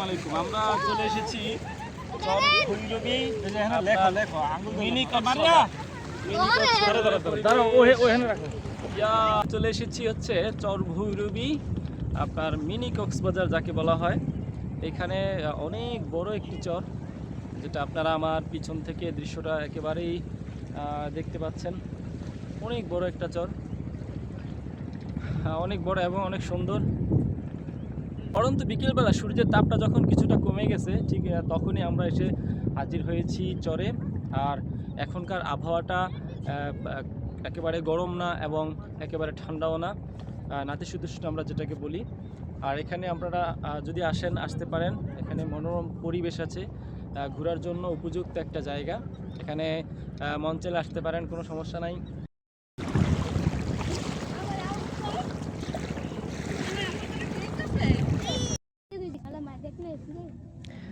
আলাইকুম। আমরা চলে এসেছি চর ভৈরবী লেখো লেখো আঙ্গুল মিনি কক্সবাজার দাঁড়াও ওহে ওখানে রাখো। ইয়া চলে এসেছি হচ্ছে চর ভৈরবী আপনার মিনি কক্সবাজার যাকে বলা হয়। এখানে অনেক বড় একটি চর যেটা আপনারা আমার পিছন থেকে দৃশ্যটা একেবারেই আহ, দেখতে পাচ্ছেন। অনেক বড় একটা চর। হ্যাঁ, অনেক বড় এবং অনেক সুন্দর। পরন্তু বিকেলবেলা সূর্যের তাপটা যখন কিছুটা কমে গেছে, ঠিক তখনই আমরা এসে হাজির হয়েছি চরে। আর এখনকার আবহাওয়াটা একেবারে গরম না এবং একেবারে ঠান্ডাও না। নাতিশীতোষ্ণ আমরা যেটাকে বলি। আর এখানে আপনারা যদি আসেন, আসতে পারেন। এখানে মনোরম পরিবেশ আছে। ঘোরার জন্য উপযুক্ত একটা জায়গা। এখানে চাইলে আসতে পারেন, কোনো সমস্যা নাই হ্যাঁ